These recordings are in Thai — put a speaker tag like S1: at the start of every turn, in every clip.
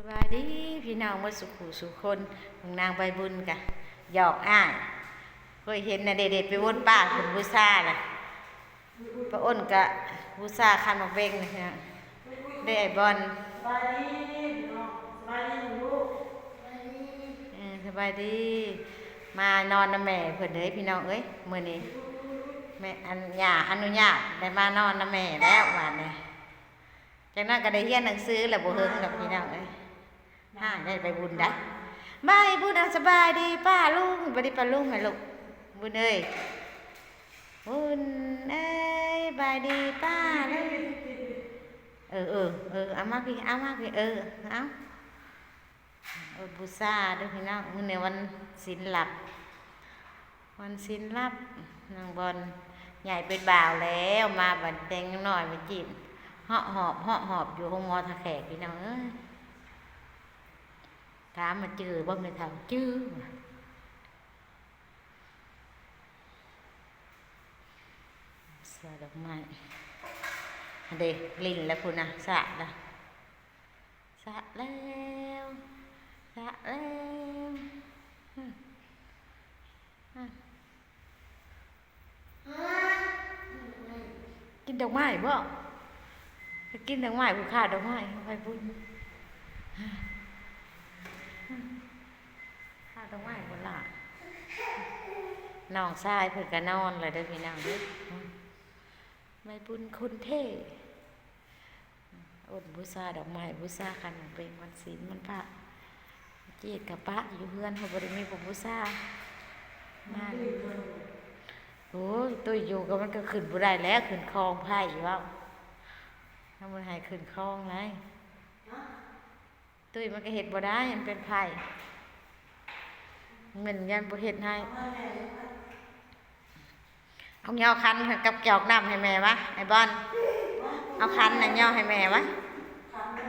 S1: สบายดีพี่น้องเมื่อสุขูสุคนของนางใบบุญกะหยอกอ้ายเคยเห็นนะเด็ดๆไปวนป้าคุณบูซาน่ะพระอ้นกะบูซาคันมาเบ่งนะฮะได้ไอ้บอล
S2: สบายดีพี่น้องสบายดีลูก
S1: สบายดี มานอนนะแม่เพิ่นเอ้ยพี่น้องเอ้ยมื้อนี้แม่อันย่าอนุญาตได้มานอนนะแม่แล้ววันนี้จากนั้นก็ได้เรียนหนังสือแล้วบ่เฮิงดอกพี่น้องเอ้ย ห้าได้ไปบุญได้บายบุญเอาสบายดีป้าลุงบ่ได้ป้าลุงแม่ลูกบุญเอ้ยบุญเอ้ยบายดีป้าลุงเออเออเออเอามาพี่เอามาพี่เออเอาเออบูซาด้วยพี่น้องมือในวันศิลหลับ วันศิลหลับนางบอลใหญ่เป็นบ่าวแล้วมาบันเต็งหน่อยมาจีบเหาะหอบเหาะหอบอยู่ห้องมอทะแขกพี่น้องเอ้ย ถามมาจือบ่ไม่ทำจื้อสือดอกไม้เด็กลินแล้วคุณนะสะละสะแล้วสะแล้วกินดอกไม้บ่กินดอกไม้ผู้ขาดดอกไม้ไปบุญ ขาดอกไม้บนละน้องชายเพิ่นก็นอนเลยเด้พี่น้องเด้อไม่บุญคุณเท่อดบูชาดอกไม้บูชาขันหมากเป็นวันศีลมันพระเจีดกับปะอยู่เพื่อนเขาบริมีผมบูชามาโอ้ยตัวอยู่กับมันก็ขึ้นบ่ได้แล้วขึ้นคลองไผ่อยู่ว่าถ้ามันหายขึ้นคลองไงตุ้ยมันก็เห็ดบ่ได้มันเป็นไผ่ เหมันยันบ่เห็ดให้เอาเงาคันกับเกี่ยวน้ำให้แม่วะไอ้บอลเอาคันน่ะเงาให้แม่วะ
S2: ขันได้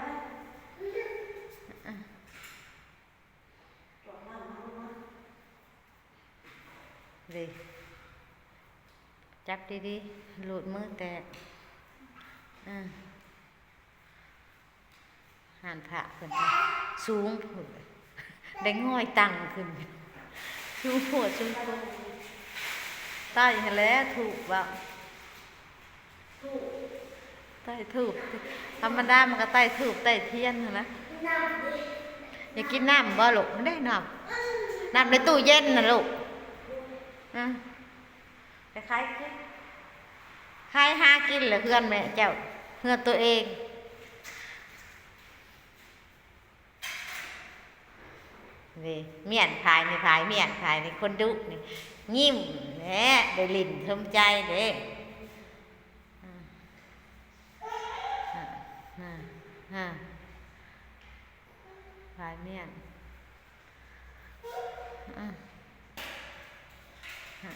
S2: จอดนั่งนะลูกนะ
S1: ดีจับดีๆหลุดมือแตกอ่หันผ่าขึ้นสูงผุดได้ง่อยตังขึ้น สูงปวดสูงปวดใต้ทะเลถูกบ่าใต้ถูกธรรมดามันก็ใต้ถูกใต้เทียนนะนะอยากกินน้ำบ่ลูกไม่ได้น้ำน้ำในตู้เย็นน่ะลูกอะไปขายกินขายหากินเหรือเพื่อนแม่เจ้าเพื่อนตัวเอง นี่เมียนขายนี่ายเมียนขายนี่คนดุนี่ยิ้มแหน่ได้ลิ่นทมใจเด้อ่าอ่ายเมียนอ่าอ่า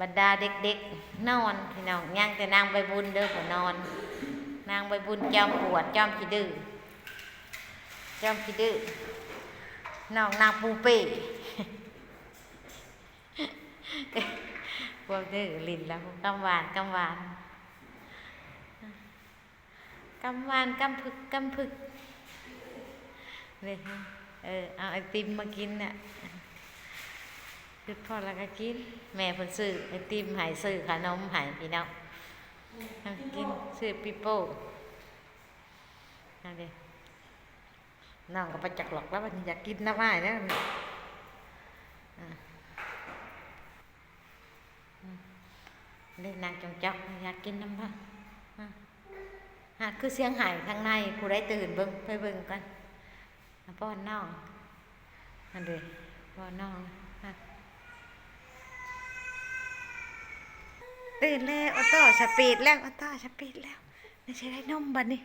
S1: บรรดาเด็กๆ นอนพี่น้องย่างแต่นางใบบุญเด้อบ่นอน นางใบบุญจอมปวดจอมขี้ดื้อจอมขี้ดื้อ น้องนางปูเป้พวกนี้ลินแล้วกำหวานกำหวานกำหวานกำพึกกำพึกเลยเออเอาไอติมมากินน่ะคือพอแล้วก็กิน แม่เพิ่นซื้อไอติมใหายซื้อขนมใหายพี่น้องเอากินซื้อปิโป้เอันนี้ น้องก็ไปจักหลอกแล้วมันอยากกินน้ำอ้ายนะอ่าอืมเล่นนางจงจอกอยากกินน้ำบ้างอ่าหากคือเสียงหายข้างในผู้ได้ตื่นเบิ่งไปเบิ่งกันป้อนน้องอันเดียป้อนน้องตื่นแล้วออโต้สปีดแล้วออโต้สปีดแล้วไม่ใช่ได้นมบัดนี้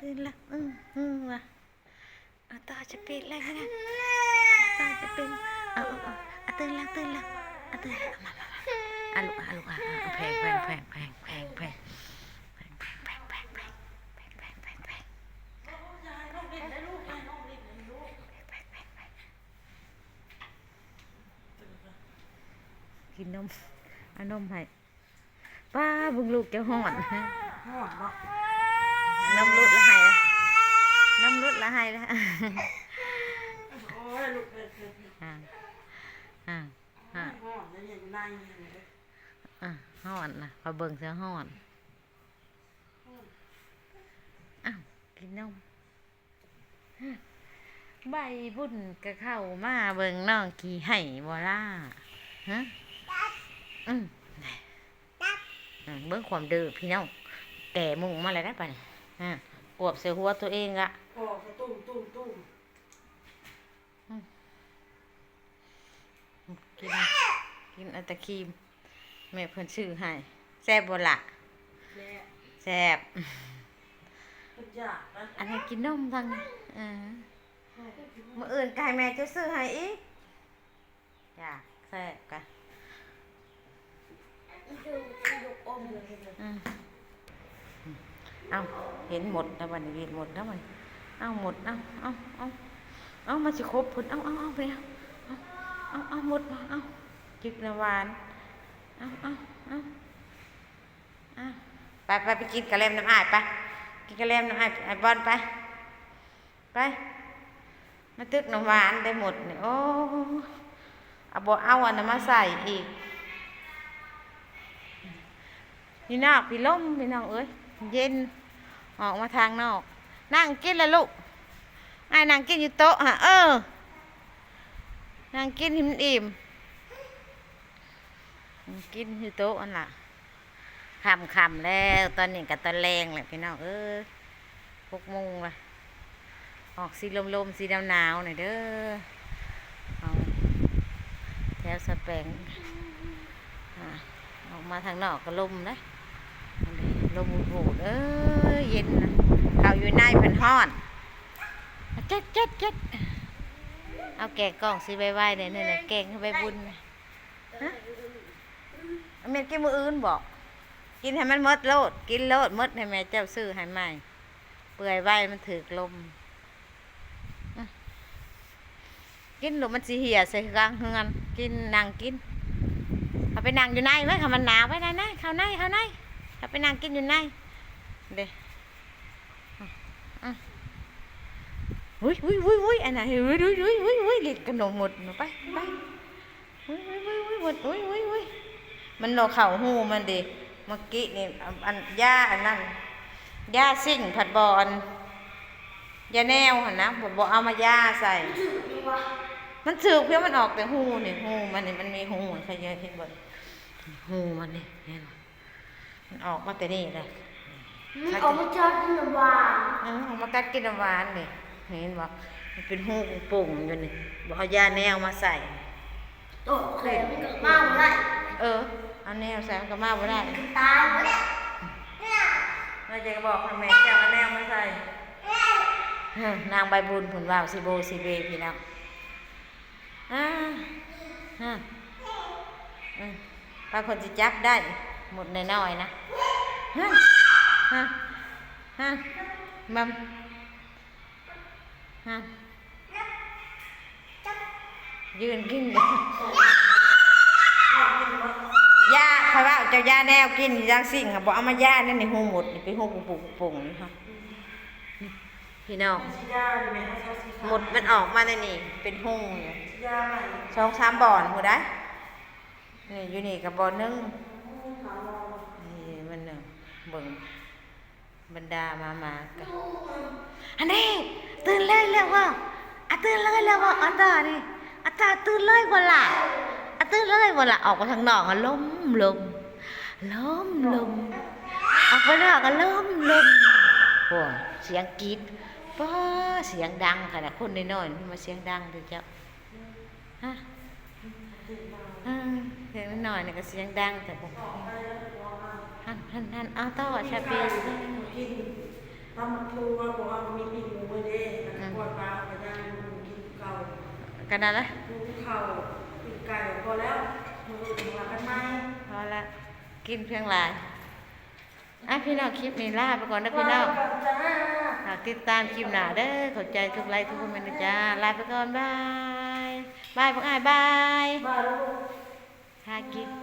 S1: ตื่นแล้วอืมอืมว่ะ อาตาจะเป็นอะไรนะอาตาจะเป็นเอาเอาเอาอตื่นแล้วตื่นแล้วอาตื่นแล้วมามามาอาลูกอาลูกอาแพงแพงแพงแพงแพงแพง
S2: กินน
S1: มเอานมให้ป้าบุงลูกจะหอน
S2: หอนบ่
S1: น้ำลุด ละให้ละ
S2: โอ้ยลูกเด็กเด็ก
S1: อ่าอ่าอ่า
S2: ห้องแล้วเนี่ยอยู่ในนี่เลย
S1: อะห่อนนะพอเบิ่งเสียห่อนอ้าวกินนมฮะใบบุญกะเข้ามาเบิ่งน้องกี่ไห้บ่ล่ะฮะอืมอืมเบิ่งความดื้อพี่น้องแต่มุงมาเลยได้ปะเนี่ยอะ อวบเสียหัวตัวเองอะ
S2: พอก็ตุ้มตุ้มตุ้ม
S1: กินกินอัตตะครีมแม่เพิ่นซื้อให้แซ่บบ่ล่ะ
S2: แม่
S1: แซ่บ
S2: ทุกอย่างนะ
S1: อันนี้กินนมทางนี้อ่ามื่ออื่นกายแม่จะซื้อให้อีกจ้ะแซ่บกะ
S2: ดูดูอม เอา
S1: เห็นหมดแล้ววันนี้เห็นหมดแล้วมันเอาหมดเอาเอาเอาเอามาสิครบผลเอาเอาเอาไปเอาเอาเอาหมดมาเอาจึกนะหวานเอาเอาเอาเอาไปไปไปกินกระเลมน้ำอ้ายไปกินกระเลมน้ำอ้ายไอ้บอลไปไปมาตึกน้ำหวานได้หมดเนี่ยโอ้เอาบ่เอาอันนั้นมาใส่อีกพี่นอกพี่ล่มพี่น้องเอ้ย เย็นออกมาทางนอก นั่งกินลยลูกไอ้ายนั่งกินอยู่โต๊ะฮะเออนั่งกินหิมนอิ่มกินอยู่โต๊ะอันล่ะคำคำแล้วตอนนี้กับตอนแรงแหละพี่น้องเอ้ยหกโมงละออกสีลมๆสีหนาวๆหน่อยเด้อเอาแถวสแปงออกมาทางนอกก็ลมนะ ลมหูดเอ้ยเย็นนะเขาอยู่ในเพันห้อนเจ็ดเจ็ดเจ็ดเอาแกงกล่องซื้อไว้ไว้เนี่ยนี่นะแกงให้ใบบุญนะฮะเอาแม่กินมืออื่นบอก กินให้มันมดโลด กินโลดมดให้แม่เจ้าซื้อให้ใหม่เปื่อยไว้มันถือกลมกินหรือมันสีเหี่ยใส่กลางเฮือนกินนั่งกินเอาไปนั่งอยู่ในไหมค่ะมันหนาวไว้ในในเข้าในเข้าใน ถ้าไปนั่งกินอยู่ในเด้อะอุ้ยอุ้ยอุ้ยอุ้ยอันไหนอุ้ยอุ้ยอุ้ยอุ้ยอุ้ยเล็ดกระนมหมดหนูไปไปอุ้ยอุ้ยอุ้ยอุ้ยหมดอุ้ยอุ้ยอุ้ยมันโนเข่าหูมันดิเมื่อกี้นี่อันย่าอันนั้นย่าซิ่งผัดบอลยาแนวหันนะบ่บ่เอามาย่าใส่ มันถือเพื่อมันออกแต่หูนี่หูมันนี่มันมีหูเขาเยอะที่บนหูมันนี่เห็นไห มมันออกมาแต่นี่เลย
S3: มันออกมาจากที่น้ำหวาน
S1: เออออกมากัดกินน้ำหวานเลยเห็นบ่มันเป็นหูปุ่งอยู่นี่บอกเอายาแนวมาใส่
S3: โอ้เคยมันเกิดมาหมดเลย
S1: เออเอาแนวใส่มันก็มาบ่ได้
S3: ตายหมดเลย
S1: เราจะบอกให้แม่เจ้าเอาแนวมาใส่เออนางใบบุญผุนว่าวสิโบสิเบพี่น้องอ่าฮะอืมบางคนจะจับได้ หมดน้อยๆนะฮะฮะฮะมัมฮะยืนกินยาเขาว่าเจ้ายาแนวกินยาสิ่งค่ะบอกเอามาย่านั่นในหูหมดไปหูปุปุปุงนี่ค่ะนี่พี่น้อง
S2: สียาดิแม่เขาใช้สี
S1: หมดมันออกมาในนี่เป็นหูอยู่
S2: ยาใหม่
S1: สองสามบ่อนหูได้นี่อยู่นี่กับบ่อนึง นี่มันน่ะเบิ่งบรรดามามากันอันนี้ตื่นเลยแล้วว่าอะตื่นเลยแล้วว่าอันตานี่อันตาตื่นเลยบ่ล่ะอะตื่นเลยบ่ล่ะออกมาทางนอกอะล้มลมล้มลมออกไปนอกอะล้มลมโอ้เสียงกรีดป้าเสียงดังขนาดคนน้อยๆนี่มาเสียงดังเด้อเจ้าฮะ อ่าเสียงหน่อยๆนี่ก็เสียงดังแต่ผมหันหันหันเอาต่อชาปี
S2: กินทำมันทัวร์บอกว่ามีปีหมูเด้นะปวดปลาไปย่างกินเก่า
S1: กันนั่นละ
S2: ดูเข่าปีไก่พอแล้วมือถึงหลังกันไหม
S1: พอละกินเพียงหลายอะพี่น้องคลิปนี้ลาไปก่อนนะพี่น้อง
S2: จ้า
S1: ฝากติดตามคลิปหน้าเด้อขอบใจทุกไลค์ทุกคอมเมนต์นะจ้าลาไปก่อนบายบายพวกอ้ายบาย Hagi.